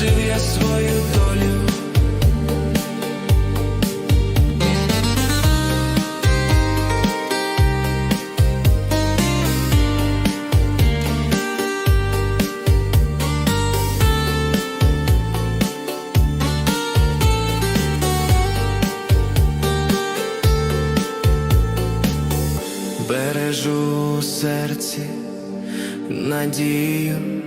жив я свою долю. Бережу у серці надію